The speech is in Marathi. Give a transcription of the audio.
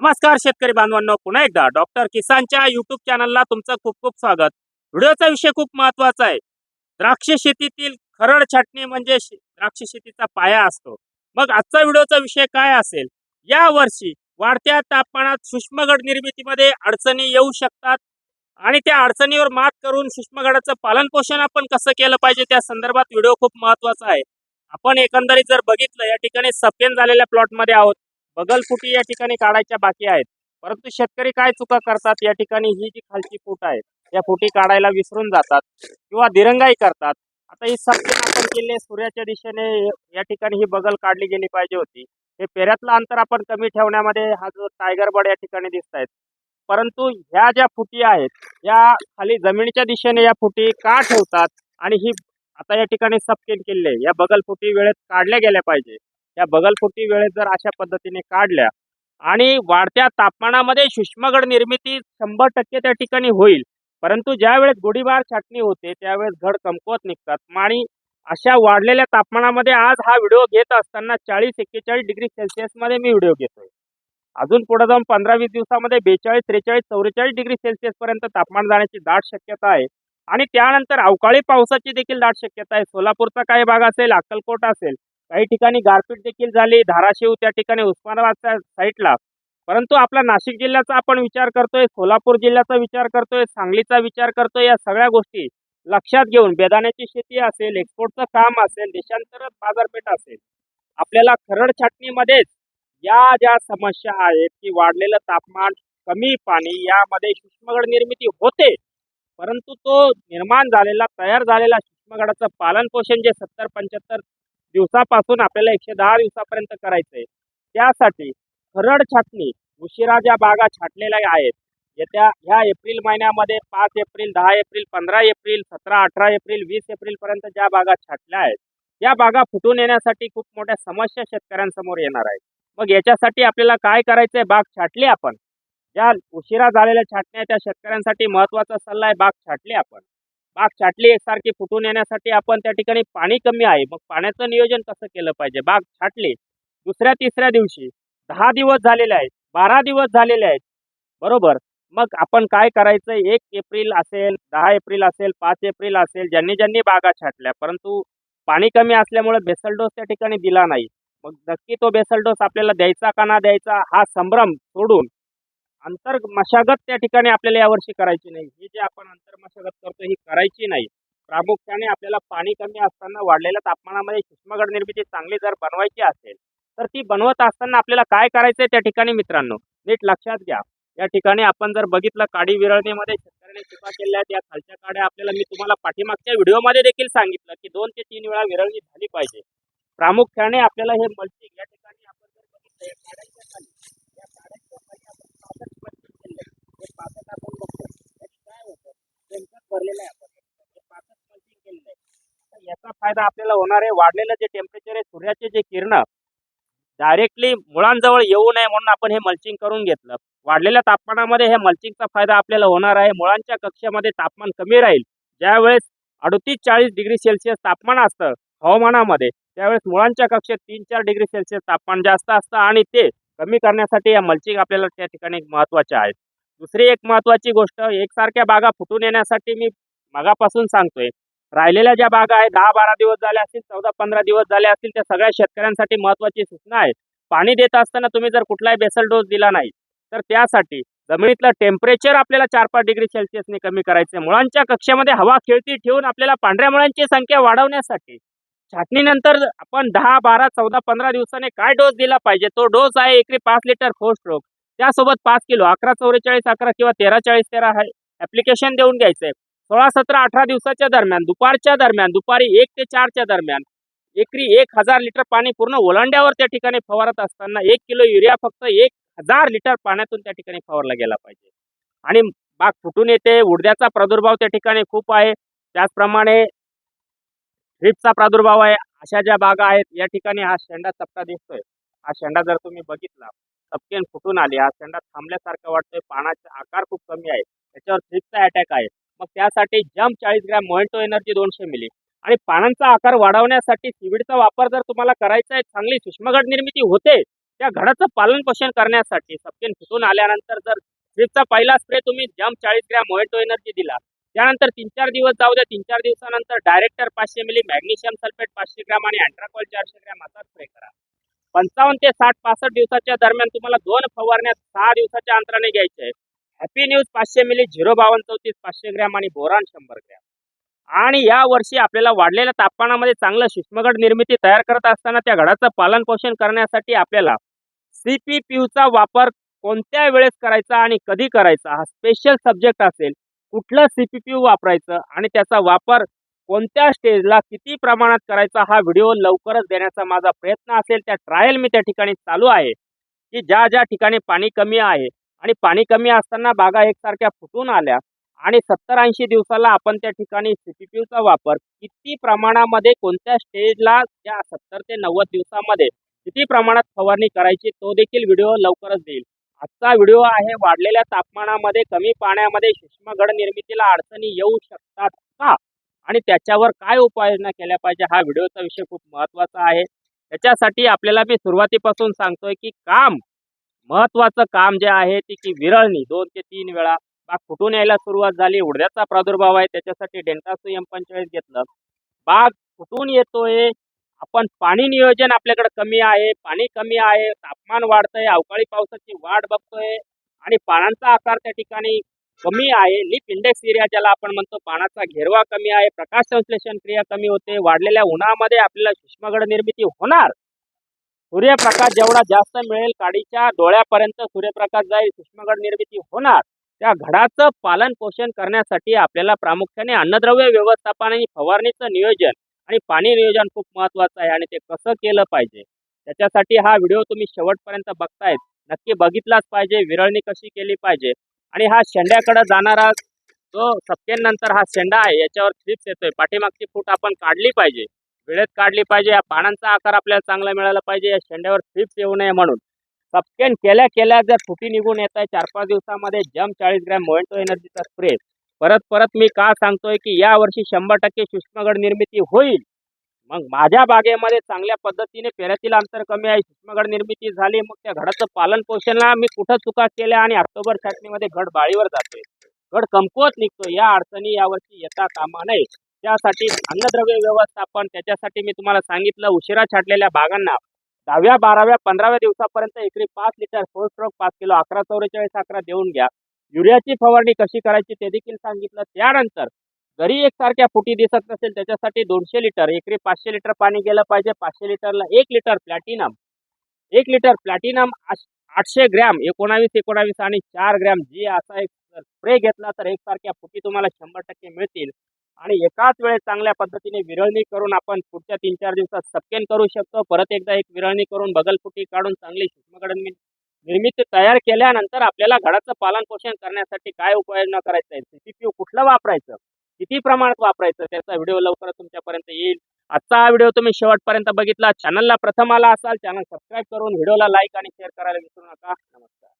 नमस्कार शेतकरी बांधवांनो पुन्हा एकदा डॉक्टर किसानच्या युट्यूब चॅनलला तुमचं खूप खूप स्वागत. व्हिडिओचा विषय खूप महत्त्वाचा आहे. द्राक्ष शेतीतील खरड छाटणी म्हणजे द्राक्ष शेतीचा पाया असतो. मग आजचा व्हिडिओचा विषय काय असेल? या वर्षी वाढत्या तापमानात सूक्ष्मगड निर्मितीमध्ये अडचणी येऊ शकतात आणि त्या अडचणीवर मात करून सूक्ष्मगडाचं पालन पोषण आपण कसं केलं पाहिजे त्या संदर्भात व्हिडिओ खूप महत्त्वाचा आहे. आपण एकंदरीत जर बघितलं या ठिकाणी सफेन झालेल्या प्लॉटमध्ये आहोत. बगलफुटी या ठिकाणी काढायच्या बाकी आहेत. परंतु शेतकरी काय चुका करतात? या ठिकाणी ही जी खालची फूट आहे या फुटी काढायला विसरून जातात किंवा दिरंगाई करतात. आता ही सफेद आपण केले सूर्याच्या दिशेने या ठिकाणी ही बगल काढली गेली पाहिजे होती. हे पेऱ्यातलं अंतर आपण कमी ठेवण्यामध्ये हा जो टायगर बर्ड या ठिकाणी दिसत आहेत. परंतु ह्या ज्या फुटी आहेत या खाली जमिनीच्या दिशेने या फुटी का ठेवतात? आणि ही आता या ठिकाणी सपकेन केलेले आहे. या बगल फुटी वेळेत काढल्या गेल्या पाहिजे. या बगलफुटी वेळेत जर अशा पद्धतीने काढल्या आणि वाढत्या तापमानामध्ये सूक्ष्मगड निर्मिती शंभर टक्के त्या ठिकाणी होईल. परंतु ज्या वेळेस गोळीबार छाटणी होते त्यावेळेस घड कमकुवत निघतात. आणि अशा वाढलेल्या तापमानामध्ये आज हा व्हिडिओ घेत असताना चाळीस एक्केचाळीस डिग्री सेल्सिअसमध्ये मी व्हिडिओ घेतोय. अजून पुढे जाऊन पंधरा वीस दिवसामध्ये बेचाळीस त्रेचाळीस चौवेचाळीस डिग्री सेल्सिअस पर्यंत तापमान जाण्याची दाट शक्यता आहे. आणि त्यानंतर अवकाळी पावसाची देखील दाट शक्यता आहे. सोलापूरचा काही भाग असेल अक्कलकोट असेल काही ठिकाणी गारपीट देखील झाली धाराशिव त्या ठिकाणी उस्मानाबादच्या साईडला परंतु आपला नाशिक जिल्ह्याचा आपण विचार करतोय सोलापूर जिल्ह्याचा विचार करतोय सांगलीचा विचार करतोय या सगळ्या गोष्टी लक्षात घेऊन बेदाण्याची शेती असेल एक्सपोर्टचं काम असेल देशांतर्गत बाजारपेठ असेल आपल्याला खरड छाटणीमध्येच या ज्या समस्या आहेत की वाढलेलं तापमान कमी पाणी यामध्ये सूक्ष्मगड निर्मिती होते. परंतु तो निर्माण झालेला तयार झालेला सूक्ष्मगडाचं पालन पोषण जे सत्तर पंच्याहत्तर दिवसापासून आपल्याला एकशे दहा दिवसापर्यंत करायचं आहे त्यासाठी खरड छाटणी उशिरा ज्या बागा छाटलेल्या आहेत येत्या ह्या एप्रिल महिन्यामध्ये पाच एप्रिल दहा एप्रिल पंधरा एप्रिल सतरा अठरा एप्रिल वीस एप्रिल पर्यंत ज्या बागा छाटल्या आहेत या बागा फुटून येण्यासाठी खूप मोठ्या समस्या शेतकऱ्यांसमोर येणार आहेत. मग याच्यासाठी आपल्याला काय करायचंय? बाग छाटली आपण. ज्या उशिरा झालेल्या छाटण्या त्या शेतकऱ्यांसाठी महत्त्वाचा सल्ला आहे बाग छाटली आपण. बाग छाटली एकसारखी फुटून येण्यासाठी आपण त्या ठिकाणी पाणी कमी आहे. मग पाण्याचं नियोजन कसं केलं पाहिजे? बाग छाटली दुसऱ्या तिसऱ्या दिवशी दहा दिवस झालेले आहेत बारा दिवस झालेले आहेत. बरोबर. मग आपण काय करायचं? एक एप्रिल असेल दहा एप्रिल असेल पाच एप्रिल असेल ज्यांनी ज्यांनी बागा छाटल्या परंतु पाणी कमी असल्यामुळे बेसल डोस त्या ठिकाणी दिला नाही. मग नक्की तो बेसल डोस आपल्याला द्यायचा का ना द्यायचा हा संभ्रम सोडून अंतर मशागत त्या ठिकाणी आपल्याला यावर्षी करायची नाही. ही जे आपण अंतर मशागत करतो ही करायची नाही. प्रामुख्याने आपल्याला पाणी कमी असताना वाढलेल्या तापमानामध्ये सूक्ष्मगड निर्मिती चांगली जर बनवायची असेल तर ती बनवत असताना आपल्याला काय करायचंय त्या ठिकाणी मित्रांनो? नीट लक्षात घ्या. या ठिकाणी आपण जर बघितलं काडी विरळणीमध्ये शेतकऱ्याने चुका केल्या आहेत. या खालच्या काड्या आपल्याला मी तुम्हाला पाठीमागच्या व्हिडिओमध्ये देखील सांगितलं की दोन ते तीन वेळा विरळणी झाली पाहिजे. प्रामुख्याने आपल्याला हे मल्चिंग या ठिकाणी आपण जर बघितलं याचा फायदा आपल्याला होणार आहे. वाढलेलं जे टेम्परेचर आहे सूर्याचे जे किरण डायरेक्टली मुळांजवळ येऊ नये म्हणून आपण हे मल्चिंग करून घेतलं. वाढलेल्या तापमानामध्ये हे मल्चिंगचा फायदा आपल्याला होणार आहे. मुळांच्या कक्षामध्ये तापमान कमी राहील. ज्यावेळेस अडतीस चाळीस डिग्री सेल्सिअस तापमान असतं हवामानामध्ये त्यावेळेस मुळांच्या कक्षेत तीन चार डिग्री सेल्सिअस तापमान जास्त असतं आणि ते कमी करण्यासाठी या मल्चिंग आपल्याला त्या ठिकाणी महत्त्वाच्या आहेत. दुसरी एक महत्त्वाची गोष्ट एकसारख्या बागा फुटून येण्यासाठी मी मागापासून सांगतोय. राहिलेल्या ज्या बागा आहेत दहा बारा दिवस झाले असतील चौदा पंधरा दिवस झाले असतील त्या सगळ्या शेतकऱ्यांसाठी महत्त्वाची सूचना आहे पाणी देत असताना तुम्ही जर कुठलाही बेसल डोस दिला नाही तर त्यासाठी जमिनीतलं टेम्परेचर आपल्याला चार पाच डिग्री सेल्सिअसने कमी करायचं आहे मुळांच्या कक्षामध्ये हवा खेळती ठेवून आपल्याला पांढऱ्या मुळांची संख्या वाढवण्यासाठी छाटणीनंतर आपण दहा बारा चौदा पंधरा दिवसाने काय डोस दिला पाहिजे? तो डोस आहे एकरी पाच लिटर फोर स्ट्रोक त्यासोबत पाच किलो अकरा चौवेचाळीस अकरा किंवा तेरा चाळीस तेरा हे ऍप्लिकेशन देऊन घ्यायचं. आहे सोळा सतरा अठरा दिवसाच्या दरम्यान दुपारच्या दरम्यान दुपारी एक ते चारच्या दरम्यान एकरी एक हजार लिटर पाणी पूर्ण ओलांड्यावर त्या ठिकाणी फवारत असताना एक किलो युरिया फक्त एक हजार लिटर पाण्यातून त्या ठिकाणी फवारला गेला पाहिजे. आणि बाग फुटून येते उडद्याचा प्रादुर्भाव त्या ठिकाणी खूप आहे. त्याचप्रमाणे ड्रिपचा प्रादुर्भाव आहे. अशा ज्या बागा आहेत या ठिकाणी हा शेंडा चपटा दिसतोय. हा शेंडा जर तुम्ही बघितला चपकेन फुटून आली हा शेंडा थांबल्यासारखा वाटतोय पानाचा आकार खूप कमी आहे. त्याच्यावर ड्रिपचा अटॅक आहे. मग त्यासाठी जम चाळीस ग्रॅम मोहेंटो एनर्जी दोनशे मिली आणि पानांचा आकार वाढवण्यासाठी सिविडचा वापर जर तुम्हाला करायचा आहे चांगली सूक्ष्मगड निर्मिती होते त्या घडाचं पालन पोषण करण्यासाठी सपकेन फुटून आल्यानंतर जर ड्रिपचा पहिला स्प्रे तुम्ही जम चाळीस ग्रॅम मोहेंटो एनर्जी दिला त्यानंतर तीन चार दिवस जाऊ द्या तीन चार दिवसानंतर डायरेक्टर पाचशे मिली मॅग्नेशियम सल्फेट पाचशे ग्रॅम आणि अँट्राकॉल चारशे ग्रॅम असा स्प्रे करा. पंचावन्न ते साठ पासष्ट दिवसाच्या दरम्यान तुम्हाला दोन फवारण्या सहा दिवसाच्या अंतराने घ्यायचे आहे. हॅपी न्यूज पाचशे मिली झिरो बावन्न चौतीस पाचशे ग्रॅम आणि बोरान शंभर ग्रॅम. आणि या वर्षी आपल्याला वाढलेल्या तापमानामध्ये चांगलं सूक्ष्मगड निर्मिती तयार करत असताना त्या घडाचं पालन पोषण करण्यासाठी आपल्याला सीपीपीयूचा वापर कोणत्या वेळेस करायचा आणि कधी करायचा हा स्पेशल सब्जेक्ट असेल कुठलं सीपीपीयू वापरायचं आणि त्याचा वापर कोणत्या स्टेजला किती प्रमाणात करायचा हा व्हिडिओ लवकरच देण्याचा माझा प्रयत्न असेल. त्या ट्रायल मी त्या ठिकाणी चालू आहे. की ज्या ज्या ठिकाणी पाणी कमी आहे आणि पाणी कमी असताना बागा एकसारख्या फुटून आल्या आणि सत्तर ऐंशी दिवसाला आपण त्या ठिकाणी सीपीपीयूचा वापर किती प्रमाणामध्ये कोणत्या स्टेजला त्या सत्तर ते नव्वद दिवसामध्ये किती प्रमाणात फवारणी करायची तो देखील व्हिडिओ लवकरच देईल. आजचा व्हिडिओ आहे वाढलेल्या तापमानामध्ये कमी पाण्यामध्ये सूक्ष्मगड निर्मितीला अडचणी येऊ शकतात का? आणि त्याच्यावर काय उपाययोजना केल्या पाहिजे हा व्हिडिओचा विषय खूप महत्त्वाचा आहे. त्याच्यासाठी आपल्याला मी सुरुवातीपासून सांगतोय की काम महत्वाचं काम जे आहे ती की विरळणी दोन ते तीन वेळा. बाग फुटून यायला सुरुवात झाली उडद्याचा प्रादुर्भाव आहे त्याच्यासाठी डेंटासू एम पंचेचाळीस घेतलं. बाग फुटून येतोय आपण पाणी नियोजन आपल्याकडे कमी आहे पाणी कमी आहे तापमान वाढतंय अवकाळी पावसाची वाढ बघतोय आणि पानांचा आकार त्या ठिकाणी कमी आहे. लिप इंडेक्स एरिया ज्याला आपण म्हणतो पानाचा घेरवा कमी आहे प्रकाश संश्लेषण क्रिया कमी होते वाढलेल्या उन्हामध्ये आपल्याला सूक्ष्मगड निर्मिती होणार. सूर्यप्रकाश जेवढा जास्त मिळेल काडीच्या डोळ्यापर्यंत सूर्यप्रकाश जाईल सूक्ष्मगड निर्मिती होणार. त्या घडाचं पालन पोषण करण्यासाठी आपल्याला प्रामुख्याने अन्नद्रव्य व्यवस्थापन आणि फवारणीचं नियोजन आणि पाणी नियोजन खूप महत्वाचं आहे आणि ते कसं केलं पाहिजे त्याच्यासाठी हा व्हिडिओ तुम्ही शेवटपर्यंत बघतायत. नक्की बघितलाच पाहिजे विरळणी कशी केली पाहिजे. आणि हा शेंड्याकडे जाणारा जो सप्तेनंतर हा शेंडा आहे याच्यावर थ्रिप्स येतोय. पाठीमागची फूट आपण काढली पाहिजे. वेळेत काढली पाहिजे. या पानांचा आकार आपल्याला चांगला मिळाला पाहिजे. या शेंड्यावर थ्रिप्स येऊ नये म्हणून. सपकेन केल्या केल्या जर फुटी निघून येत आहे चार पाच दिवसामध्ये जम चाळीस ग्रॅम मोएंटो एनर्जीचा स्प्रे. परत परत मी का सांगतोय की या वर्षी शंभर टक्के सूक्ष्मगड निर्मिती होईल. मग माझ्या बागेमध्ये चांगल्या पद्धतीने पेऱ्यातील अंतर कमी आहे सूक्ष्मगड निर्मिती झाली मग त्या घडाचं पालन पोषणला मी कुठं चुका केल्या आणि ऑक्टोबर छाटणीमध्ये घड बाळीवर जातोय. घड कमकुवत निघतो या अडचणी यावर्षी येता कामा नये. त्यासाठी अन्नद्रव्य व्यवस्थापन त्याच्यासाठी मी तुम्हाला सांगितलं उशिरा छाटलेल्या बागांना दहाव्या बाराव्या पंधराव्या दिवसापर्यंत एकरी पाच लिटर फोर स्ट्रोक पाच किलो अकरा चौवेचाळीस अकरा देऊन घ्या. युरियाची फवारणी कशी करायची ते देखील सांगितलं. त्यानंतर जरी एकसारख्या फुटी दिसत नसेल त्याच्यासाठी दोनशे लिटर एकरी पाचशे लिटर पाणी गेलं पाहिजे. पाचशे लिटरला एक लिटर प्लॅटिनम एक लिटर प्लॅटिनम आठशे ग्रॅम एकोणावीस एकोणावीस आणि चार ग्रॅम जी असा एक स्प्रे घेतला तर एकसारख्या फुटी तुम्हाला शंभर टक्के मिळतील. आणि एकाच वेळेस चांगल्या पद्धतीने विरळणी करून आपण पुढच्या तीन चार दिवसात सपकेन करू शकतो. परत एकदा एक विरळणी करून बगलफुटी काढून चांगली सूक्ष्मगडण निर्मिती तयार केल्यानंतर आपल्याला घडाचं पालन पोषण करण्यासाठी काय उपाययोजना करायचं आहे सीपीपीयू कुठलं वापरायचं? किती प्रमाणात वापरायचं? त्याचा व्हिडिओ लवकरच तुमच्यापर्यंत येईल. आजचा हा व्हिडिओ तुम्ही शेवटपर्यंत बघितला. चॅनलला प्रथम आला असाल चॅनल सबस्क्राईब करून व्हिडिओला लाईक आणि शेअर करायला विसरू नका. नमस्कार.